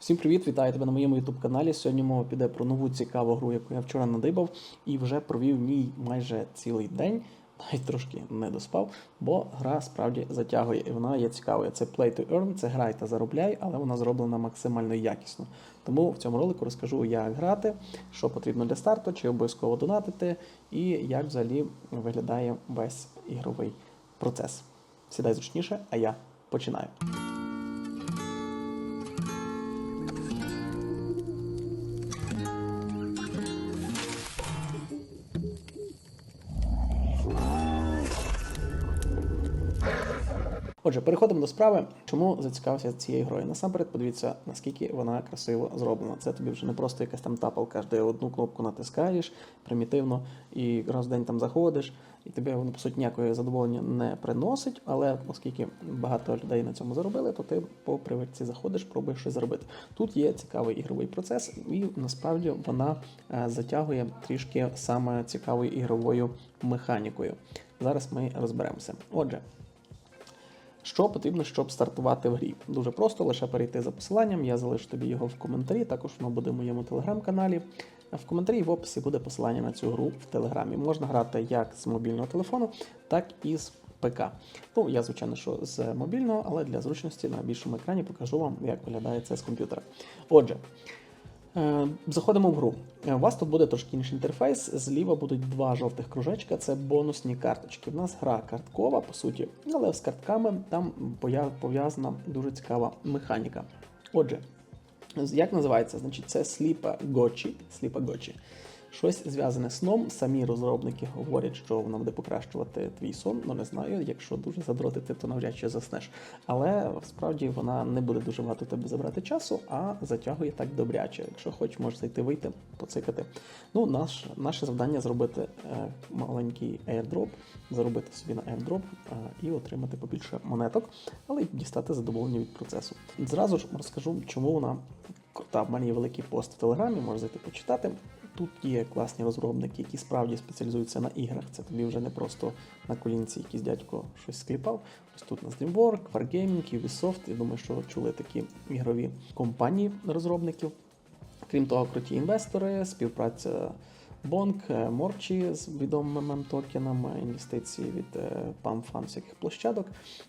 Всім привіт, вітаю тебе на моєму youtube каналі. Сьогодні мова піде про нову цікаву гру, яку я вчора надибав, і вже провів в ній майже цілий день, навіть трошки не доспав, бо гра справді затягує і вона є цікавою. Це Play to Earn, це грай та заробляй, але вона зроблена максимально якісно. Тому в цьому ролику розкажу, як грати, що потрібно для старту, чи обов'язково донатити, і як взагалі виглядає весь ігровий процес. Сідай зручніше, а я починаю. Отже, переходимо до справи. Чому зацікавився цією грою? Насамперед, подивіться, наскільки вона красиво зроблена. Це тобі вже не просто якась там тапалка, де одну кнопку натискаєш примітивно і раз в день там заходиш, і тобі воно по суті ніякої задоволення не приносить. Але оскільки багато людей на цьому заробили, то ти по привичці заходиш, пробуєш щось зробити. Тут є цікавий ігровий процес, і насправді вона е, затягує трішки саме цікавою ігровою механікою. Зараз ми розберемося. Отже. Що потрібно, щоб стартувати в грі? Дуже просто лише перейти за посиланням. Я залишу тобі його в коментарі. Також воно буде в моєму телеграм-каналі. В коментарі і в описі буде посилання на цю гру в телеграмі. Можна грати як з мобільного телефону, так і з ПК. Ну, я, звичайно, що з мобільного, але для зручності на більшому екрані покажу вам, як виглядає це з комп'ютера. Отже. Е, Заходимо в гру. Е, У вас тут буде трошки інший інтерфейс. Зліва будуть два жовтих кружечка, це бонусні карточки. У нас гра карткова, по суті, але з картками там пов'язана дуже цікава механіка. Отже, як називається? Значить, це Сліпа Гочі. Щось зв'язане з сном. Самі розробники говорять, що вона буде покращувати твій сон. Ну не знаю, якщо дуже задротити, то навряд чи заснеш. Але справді вона не буде дуже багато тебе забрати часу, а затягує так добряче. Якщо хочеш, можеш зайти вийти, поцикати. Ну, наш, наше завдання зробити е, маленький airdrop, заробити собі на airdrop е, і отримати побільше монеток, але й дістати задоволення від процесу. Зразу ж розкажу, чому вона крута. В мене є великий пост в телеграмі, можеш зайти почитати. Тут є класні розробники, які справді спеціалізуються на іграх. Це тобі вже не просто на колінці якийсь дядько щось скліпав. Ось тут на DreamWorks, Wargaming, Ubisoft. Я думаю, що чули такі ігрові компанії розробників. Крім того, круті інвестори, співпраця Бонк, Морчі з відомими мем-токенами, інвестиції від е, PAMFAN всяких площадок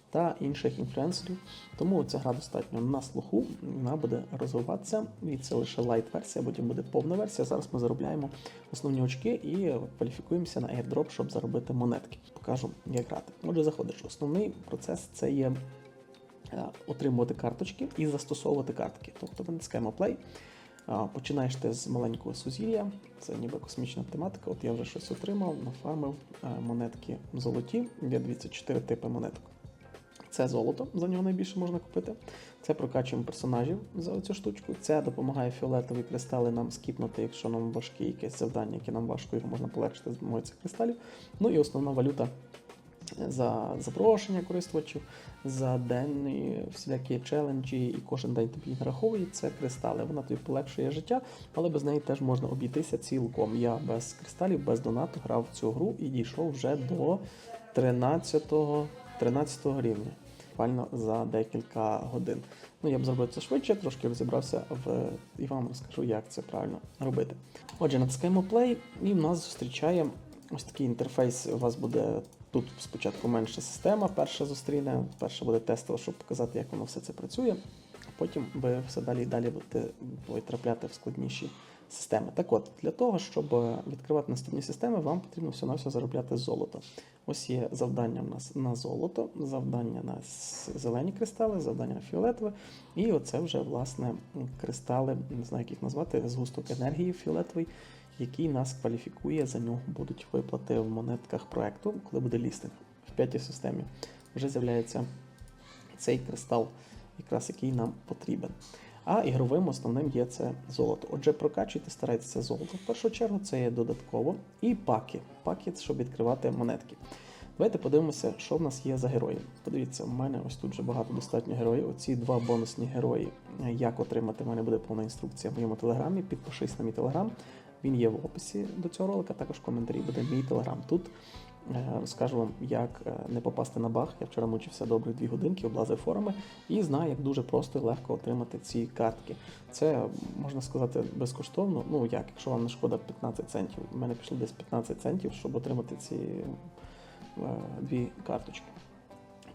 та інших інфлюенсерів. Тому ця гра достатньо на слуху, вона буде розвиватися. І це лише лайт-версія, потім буде повна версія. Зараз ми заробляємо основні очки і кваліфікуємося на airdrop, щоб заробити монетки. Покажу, як грати. Отже, заходиш. Основний процес це є е, отримувати карточки і застосовувати картки. Тобто ми натискаємо play. Починаєш ти з маленького сузір'я, це ніби космічна тематика. От я вже щось отримав, нафармив е, монетки золоті. Є дивіться, чотири типи монеток. Це золото, за нього найбільше можна купити. Це прокачуємо персонажів за цю штучку. Це допомагає фіолетові кристали нам скіпнути, якщо нам важке якесь завдання, яке нам важко, його можна полегшити з допомогою цих кристалів. Ну і основна валюта за запрошення користувачів, за денні всілякі челенджі, і кожен день тобі нараховує це кристали. Вона тобі полегшує життя, але без неї теж можна обійтися цілком. Я без кристалів, без донату грав в цю гру і дійшов вже до 13-го 13 рівня. Буквально за декілька годин. Ну, я б зробив це швидше, трошки розібрався в і вам розкажу, як це правильно робити. Отже, натискаємо play, і в нас зустрічає ось такий інтерфейс. У вас буде тут спочатку менша система, перша зустріне, перша буде тестово, щоб показати, як воно все це працює. А потім ви все далі і далі будете потрапляти в складніші системи. Так от, для того, щоб відкривати наступні системи, вам потрібно все на все заробляти золото. Ось є завдання в нас на золото, завдання на зелені кристали, завдання на фіолетове. І оце вже, власне, кристали, не знаю, як їх назвати, згусток енергії фіолетовий, який нас кваліфікує, за нього будуть виплати в монетках проекту, коли буде лістинг. В п'ятій системі вже з'являється цей кристал, якраз який нам потрібен. А ігровим основним є це золото. Отже, прокачуйте, старайтеся золото в першу чергу, це є додатково. І паки. Паки, щоб відкривати монетки. Давайте подивимося, що в нас є за герої. Подивіться, у мене ось тут вже багато достатньо героїв. Оці два бонусні герої. Як отримати, в мене буде повна інструкція в моєму телеграмі. Підпишись на мій телеграм. Він є в описі до цього ролика. Також в коментарі буде мій телеграм. Тут е, розкажу вам, як е, не попасти на баг. Я вчора мучився добрих дві годинки, облазив форуми і знаю, як дуже просто і легко отримати ці картки. Це можна сказати безкоштовно. Ну як, якщо вам не шкода 15 центів. У мене пішло десь 15 центів, щоб отримати ці е, дві карточки.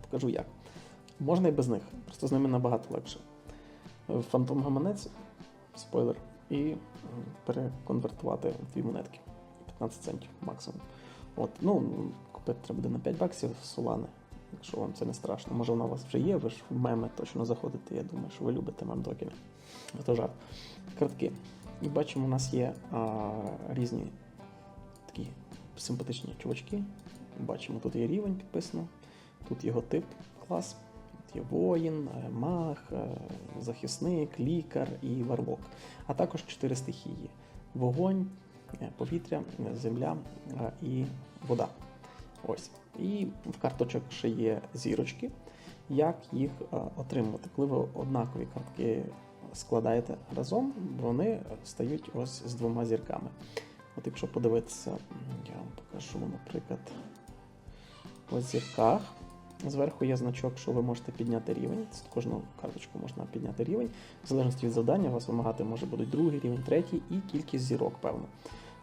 Покажу як. Можна і без них, просто з ними набагато легше. Фантом гаманець, спойлер, і переконвертувати дві монетки. 15 центів максимум. От, ну, купити треба буде на 5 баксів солани, якщо вам це не страшно. Може, вона у вас вже є, ви ж в меми точно заходите. Я думаю, що ви любите мем-токени. Це жарт. Картки. І бачимо, у нас є а, різні такі симпатичні чувачки. Бачимо, тут є рівень підписано, тут його тип, клас. Є воїн, е, маг, е, захисник, лікар і варлок. А також чотири стихії: вогонь, е, повітря, земля і вода. Ось. І в карточок ще є зірочки. Як їх отримувати? Коли ви однакові картки складаєте разом, вони стають ось з двома зірками. От якщо подивитися, я вам покажу, наприклад, в зірках. Зверху є значок, що ви можете підняти рівень. З кожну карточку можна підняти рівень. В залежності від завдання, вас вимагати може бути другий рівень, третій і кількість зірок, певно.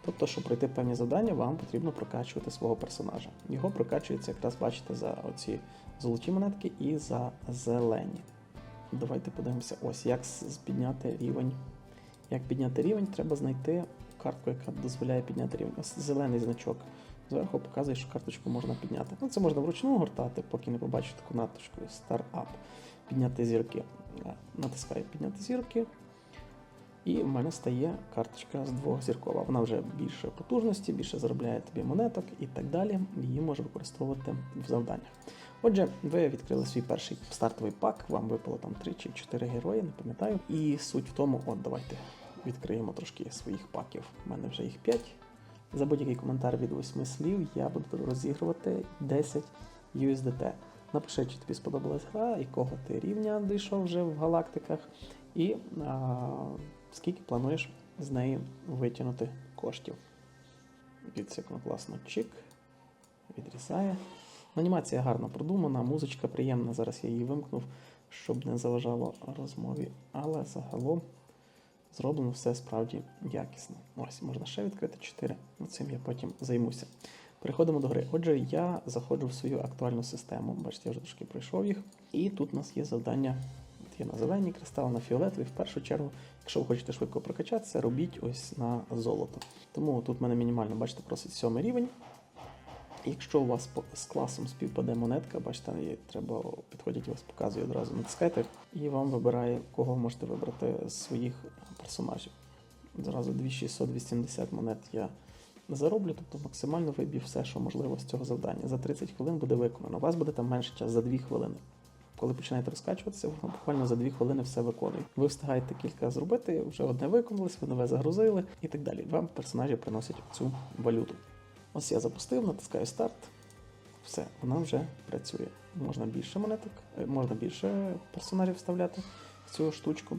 Тобто, щоб пройти певні завдання, вам потрібно прокачувати свого персонажа. Його прокачується, якраз бачите, за оці золоті монетки і за зелені. Давайте подивимося, ось як підняти рівень. Як підняти рівень, треба знайти картку, яка дозволяє підняти рівень. Ось зелений значок. Зверху показує, що карточку можна підняти. Ну, це можна вручну гортати, поки не побачите таку наточку Startup. Підняти зірки. Е, Натискаю підняти зірки. І в мене стає карточка з двохзіркова. Вона вже більше потужності, більше заробляє тобі монеток і так далі. Її можна використовувати в завданнях. Отже, ви відкрили свій перший стартовий пак, вам випало там 3 чи 4 герої, не пам'ятаю. І суть в тому, от давайте відкриємо трошки своїх паків. У мене вже їх 5. За будь-який коментар від 8 слів я буду розігрувати 10 USDT. Напиши, чи тобі сподобалась гра, якого ти рівня дійшов вже в галактиках, і а, скільки плануєш з неї витягнути коштів. Воно класно чик, відрізає. Анімація гарно продумана, музичка приємна. Зараз я її вимкнув, щоб не заважало розмові. Але загалом зроблено все справді якісно. Ось, можна ще відкрити 4. Цим я потім займуся. Переходимо до гри. Отже, я заходжу в свою актуальну систему. Бачите, я вже трошки пройшов їх. І тут у нас є завдання. От Є на зелені кристали, на фіолетові. В першу чергу, якщо ви хочете швидко прокачатися, робіть ось на золото. Тому тут в мене мінімально, бачите, просить сьомий рівень. Якщо у вас з класом співпаде монетка, бачите, її треба підходять, вас показує одразу. Натискайте, і вам вибирає, кого можете вибрати з своїх персонажів. Зразу 2680 монет я зароблю, тобто максимально виб'ю все, що можливо з цього завдання. За 30 хвилин буде виконано. У вас буде там менше час за 2 хвилини. Коли починаєте розкачуватися, воно буквально за 2 хвилини все виконує. Ви встигаєте кілька зробити, вже одне виконалось, ви нове загрузили і так далі. Вам персонажі приносять цю валюту. Ось я запустив, натискаю старт. Все, вона вже працює. Можна більше монеток, е, можна більше персонажів вставляти в цю штучку.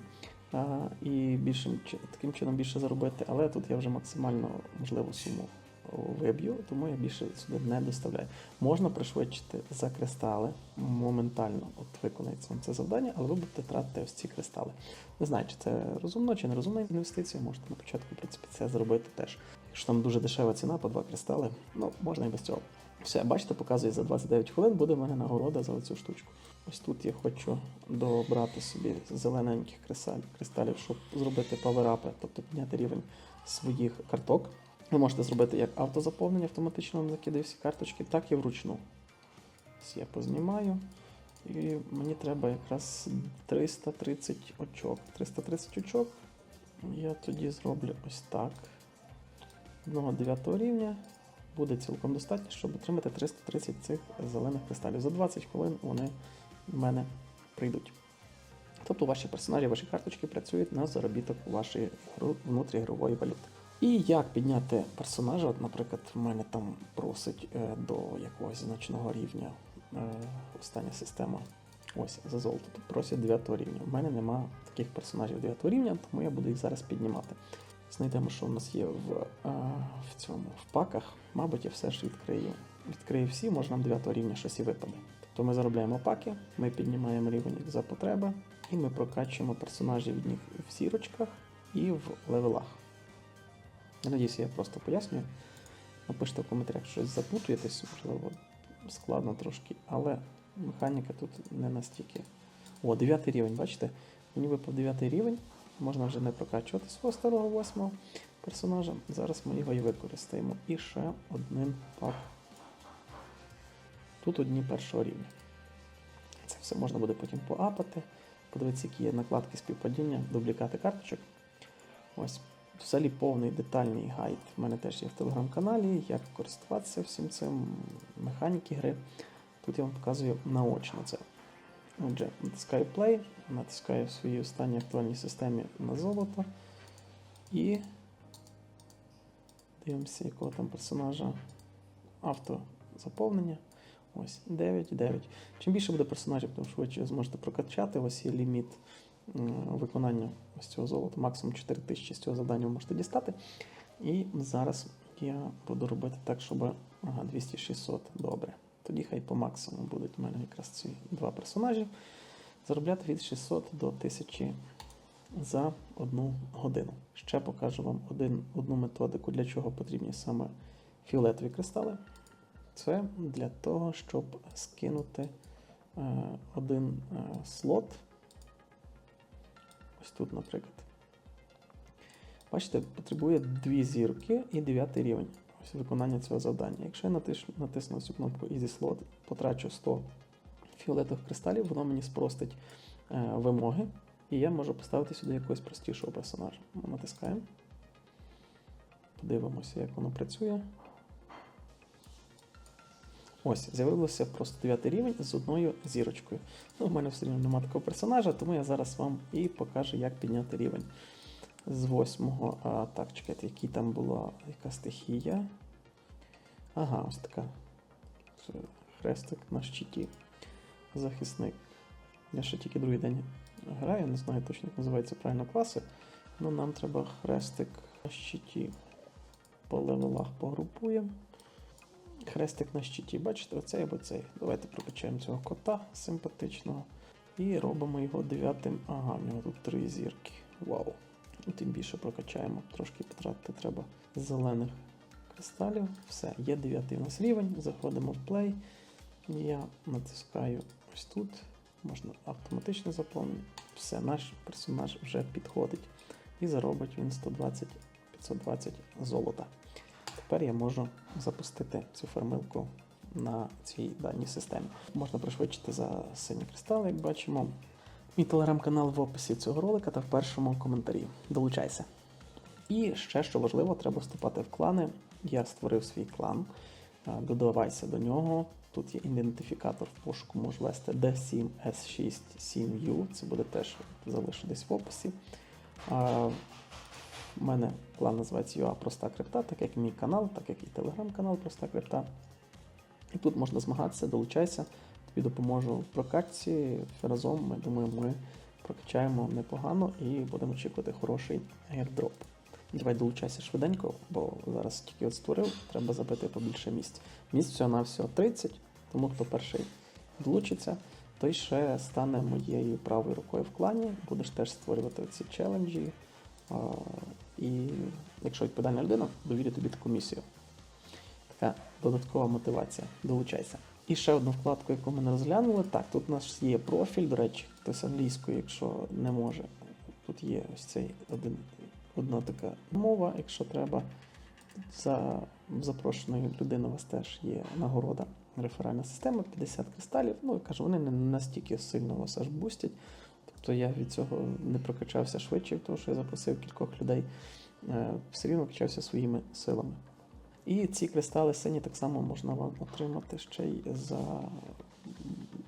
І більшим, таким чином більше заробити, але тут я вже максимально можливу суму виб'ю, тому я більше сюди не доставляю. Можна пришвидшити за кристали моментально. От виконається вам це завдання, але ви будете тратити ось ці кристали. Не знаю, чи це розумно чи не розумна інвестиція. Можете на початку в принципі, це зробити теж. Якщо там дуже дешева ціна по два кристали, ну можна і без цього. Все, бачите, показує за 29 хвилин, буде в мене нагорода за цю штучку. Ось тут я хочу добрати собі зелененьких кристалів, щоб зробити паверапи, тобто підняти рівень своїх карток. Ви можете зробити як автозаповнення, автоматично вам закидає всі карточки, так і вручну. Ось я познімаю. І мені треба якраз 330 очок. 330 очок. Я тоді зроблю ось так. Одного 9 рівня буде цілком достатньо, щоб отримати 330 цих зелених кристалів. За 20 хвилин вони в мене прийдуть. Тобто ваші персонажі, ваші карточки працюють на заробіток вашої внутрігрової валюти. І як підняти персонажа? От, наприклад, в мене там просить е, до якогось значного рівня е, остання система. Ось за золото. Тут просять 9 рівня. У мене нема таких персонажів 9 рівня, тому я буду їх зараз піднімати. Знайдемо, що у нас є в, е, в цьому в паках. Мабуть, я все ж відкрию відкриє всі, може нам 9 рівня щось і випаде. Тобто ми заробляємо паки, ми піднімаємо рівень за потреби, і ми прокачуємо персонажів від них в сірочках і в левелах. Я надіюся, я просто пояснюю. Напишіть в коментарях щось запутуєтесь, можливо, складно трошки, але механіка тут не настільки. О, 9 рівень, бачите? Мені випав 9 рівень, можна вже не прокачувати свого старого 8 персонажа. Зараз ми його і використаємо. І ще один пак. Тут одні першого рівня. Це все можна буде потім поапати, подивитися, які є накладки співпадіння, дублікати карточок. Ось. Взагалі повний детальний гайд в мене теж є в телеграм-каналі, як користуватися всім цим, механіки гри. Тут я вам показую наочно це. Отже, натискаю Play, натискаю в своїй останній актуальній системі на золото і дивимося, якого там персонажа автозаповнення. Ось 9, 9. Чим більше буде персонажів, тим швидше зможете прокачати. Ось є ліміт виконання ось цього золота. Максимум 4 тисячі з цього завдання ви можете дістати. І зараз я буду робити так, щоб ага, 200-600. Добре. Тоді хай по максимуму будуть у мене якраз ці два персонажі. Заробляти від 600 до 1000 за одну годину. Ще покажу вам один, одну методику, для чого потрібні саме фіолетові кристали. Це для того, щоб скинути е, один е, слот. Ось тут, наприклад. Бачите, потребує дві зірки і 9 рівень. Ось виконання цього завдання. Якщо я натис, натисну цю кнопку Easy Slot, потрачу 100 фіолетових кристалів, воно мені спростить е, вимоги, і я можу поставити сюди якогось простішого персонажа. Натискаємо. Подивимося, як воно працює. Ось, з'явився просто 9 рівень з одною зірочкою. Ну, в мене все рівно немає такого персонажа, тому я зараз вам і покажу, як підняти рівень. З 8. А, так, чекайте, який там була яка стихія. Ага, ось така. Хрестик на щиті. Захисник. Я ще тільки другий день граю, не знаю точно, як називаються правильно класи. Ну, нам треба хрестик на щиті по левелах погрупуємо. Хрестик на щиті, бачите, оцей або цей. Давайте прокачаємо цього кота симпатичного. І робимо його дев'ятим. Ага, в нього тут три зірки. Вау. І тим більше прокачаємо. Трошки потратити треба зелених кристалів. Все, є дев'ятий у нас рівень. Заходимо в плей. Я натискаю ось тут. Можна автоматично заповнити. Все, наш персонаж вже підходить. І заробить він 120-520 золота. Тепер я можу запустити цю формилку на цій даній системі. Можна пришвидшити за сині кристали, як бачимо. Мій телеграм-канал в описі цього ролика та в першому коментарі. Долучайся. І ще, що важливо, треба вступати в клани. Я створив свій клан. Додавайся до нього. Тут є ідентифікатор в пошуку, можеш ввести D7S6 Це буде теж залишу десь в описі. У мене клан називається UA Проста Крипта, так як мій канал, так як і телеграм-канал Проста Крипта. І тут можна змагатися, долучайся, тобі допоможу в прокачці. Разом, ми думаю, ми прокачаємо непогано і будемо очікувати хороший airdrop. Давай долучайся швиденько, бо зараз тільки от створив, треба забити побільше місць. Місць всього на всього 30, тому хто перший долучиться, той ще стане моєю правою рукою в клані, будеш теж створювати ці челенджі. І якщо відповідальна людина, довірю тобі таку місію. Така додаткова мотивація. Долучайся. І ще одну вкладку, яку ми не розглянули. Так, тут у нас є профіль, до речі, хтось англійською, якщо не може. Тут є ось цей один, одна така мова, якщо треба. За запрошеною людиною у вас теж є нагорода. Реферальна система 50 кристалів. Ну, я кажу, вони не настільки сильно вас аж бустять. Тобто я від цього не прокачався швидше, тому що я запросив кількох людей. Е, Все рівно качався своїми силами. І ці кристали сині так само можна вам отримати ще й за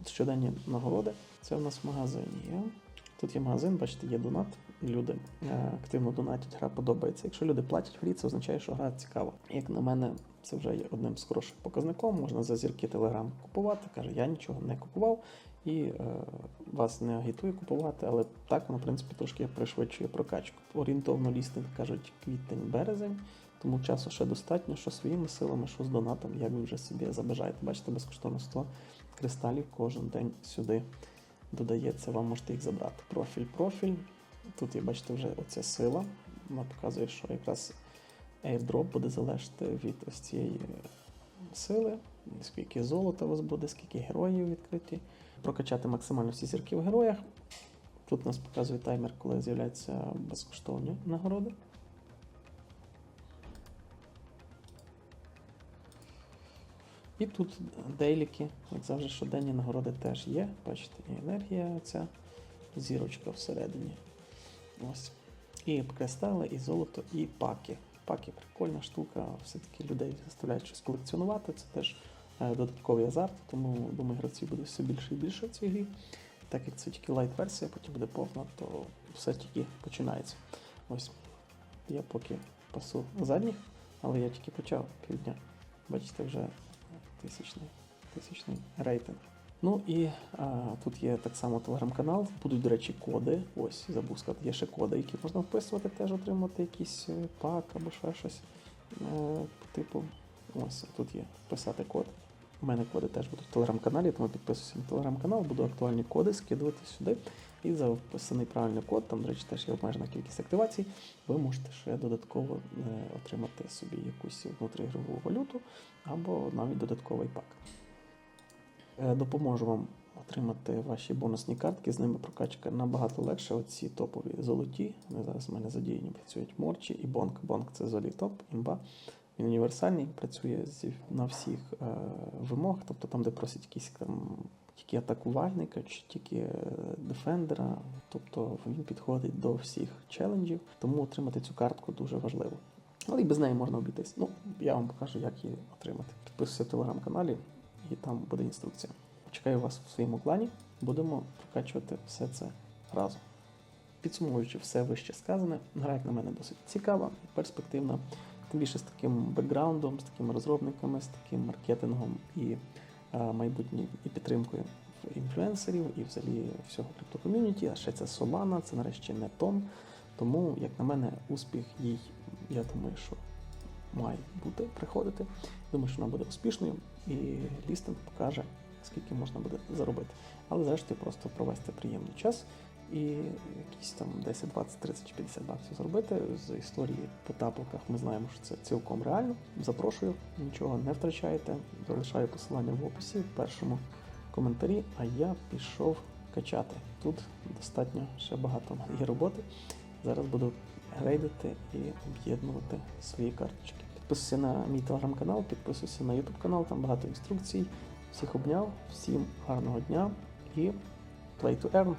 щоденні нагороди. Це в нас в магазині є. Тут є магазин, бачите, є донат. Люди е, активно донатять, гра подобається. Якщо люди платять в грі, це означає, що гра цікава. Як на мене, це вже є одним з хороших показником. Можна за зірки Телеграм купувати. Каже, я нічого не купував і е, вас не агітую купувати, але так воно, в принципі, трошки пришвидшує прокачку. Орієнтовно лістинг кажуть квітень-березень. Тому часу ще достатньо, що своїми силами, що з донатом, як ви вже собі забажаєте. Бачите, безкоштовно 100 кристалів кожен день сюди додається, вам можете їх забрати. Профіль, профіль. Тут є, бачите, вже оця сила. Вона показує, що якраз airdrop буде залежати від ось цієї сили, скільки золота у вас буде, скільки героїв відкриті. Прокачати максимально всі зірки в героях. Тут нас показує таймер, коли з'являються безкоштовні нагороди. І тут дейліки, як завжди, щоденні нагороди теж є. Бачите, і енергія ця зірочка всередині. Ось. І кристали, і золото, і паки. Паки прикольна штука, все-таки людей заставляють щось колекціонувати. Це теж додатковий азарт, тому думаю, гравців буде все більше і більше в цій грі. Так як це тільки лайт-версія, потім буде повна, то все тільки починається. Ось. Я поки пасу задніх, але я тільки почав півдня. Бачите, вже тисячний, тисячний рейтинг. Ну і а, тут є так само телеграм-канал. Будуть, до речі, коди. Ось, забув сказати, є ще коди, які можна вписувати, теж отримати якийсь е, пак або ще щось е, типу. Ось тут є вписати код. У мене коди теж будуть в телеграм-каналі, тому підписуйся на телеграм-канал, буду актуальні коди скидувати сюди. І за вписаний правильний код, там, до речі, теж є обмежена кількість активацій, ви можете ще додатково е, отримати собі якусь внутрігрову валюту або навіть додатковий пак. Е, Допоможу вам отримати ваші бонусні картки, з ними прокачка набагато легше. Оці топові золоті. Вони зараз в мене задіяні працюють Морчі і Бонк. Бонк це золі топ, імба. Він універсальний, працює на всіх е, вимогах, тобто там, де просять якісь там тільки атакувальника чи тільки е, дефендера, тобто він підходить до всіх челенджів, тому отримати цю картку дуже важливо. Але і без неї можна обійтись. Ну, я вам покажу, як її отримати. Підписуйся в телеграм-каналі, і там буде інструкція. Чекаю вас в своєму клані, будемо прокачувати все це разом. Підсумовуючи все вище сказане, гра, як на мене, досить цікава, перспективна, тим більше з таким бекграундом, з такими розробниками, з таким маркетингом і е, майбутнім і підтримкою інфлюенсерів і взагалі всього криптоком'юніті. А ще це Solana, це нарешті не Тон. Тому, як на мене, успіх їй, я думаю, що має бути приходити. Думаю, що вона буде успішною, і лістинг покаже, скільки можна буде заробити. Але зрештою просто провести приємний час і якісь там 10, 20, 30 чи 50 баксів зробити. З історії по тапалках ми знаємо, що це цілком реально. Запрошую, нічого не втрачаєте. Залишаю посилання в описі в першому коментарі, а я пішов качати. Тут достатньо ще багато є роботи. Зараз буду грейдити і об'єднувати свої карточки. Підписуйся на мій телеграм-канал, підписуйся на YouTube канал, там багато інструкцій. Всіх обняв, всім гарного дня і play to earn!